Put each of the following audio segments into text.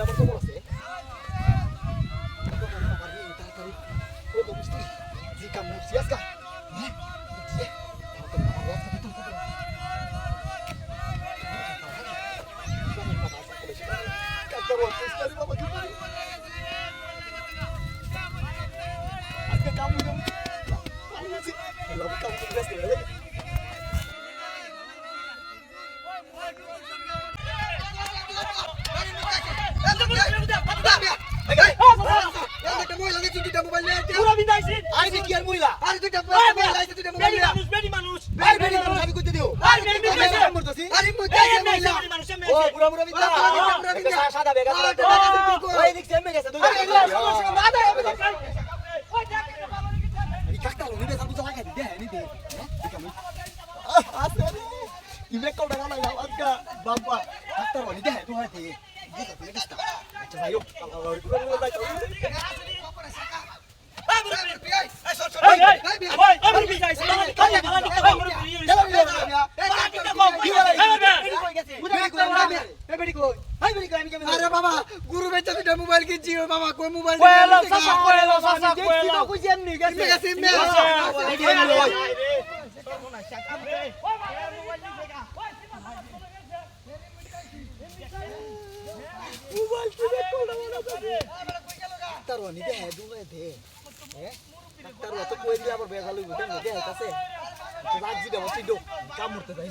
hablamos como পুরা বিদাইছিস আরে কি আর মহিলা আরে দেখাই। ওই দেখ, তো হয় দে আচ্ছা ভাইও আল্লাহ পুরা পুরা যাইতো এই মুরব্বি, এই, এই, ওই, ওই মুরব্বি যাইছে, ভালো লিখে আছে, ভালো লিখে আছে, মুরব্বি, ইয়ে হইছে। ভালো লিখে কও, কি বলে? এই বেডি, বেডি কই গেছে? আরে বাবা গুরু বেচা মোবাইল কিনছি বাবা কই মোবাইল কয়েলো, আছে। মোবাইল কিনে কোডা বানা যাবে ডাক্তার ওনি দে দুবে দে হ্যাঁ ডাক্তার অত কই দিলে আবার বেজাল হইব দেন দে কাছে রাত জিটা মত দিও কাম করতে যাই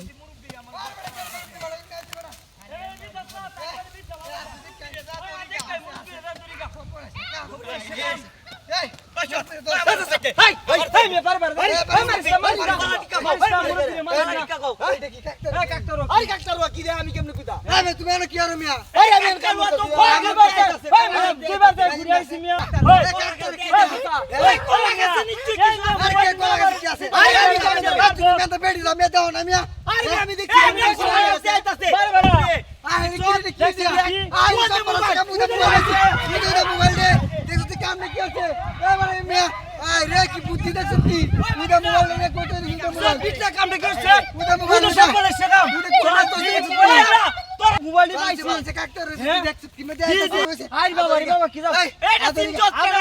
হাই, হাই, হাই, মে পার পার, হাই, হাই, মারিস না, মারিস না, মারিস না, মুরব্বি, মারিস না। এটা কি ডাক্তার এই কাকতার ও, আরে ডাক্তার ও কি দে আমি কেমনে কইতা আরে তুমি এনে কি আর মিয়া এই আমি করতে কই আগে বাসে এই ম্যাডাম দুইবার যাই ঘুরে আইছি মিয়া ওই এই কোলা গেছে নিশ্চয় কি আরে কে কোলা গেছে কি আছে আরে আমি কেমনে তুমি মেতে বেড়ি দাও মেতে দাও না মিয়া আরে আমি দেখছি আমি কোলা গেছে আইতাছে বারে বারে আরে কি কি কি আরে সব বড় টাকা মুদে মোবাইল মুদে মোবাইল দে দেখো তুই কাম নাকি আছে এবারে মিয়া রে কি বুদ্ধি দেখছ তুই? মোবাইল নে কোতে দিন তো মোবাইল? বিটটা কামটা করছে। মোবাইল সব বলে শেখাও তো তোর মোবাইল দেখছ কি মেতে আই বাবা রে বাবা কি দাও? এই, এটা তিন জোত কেন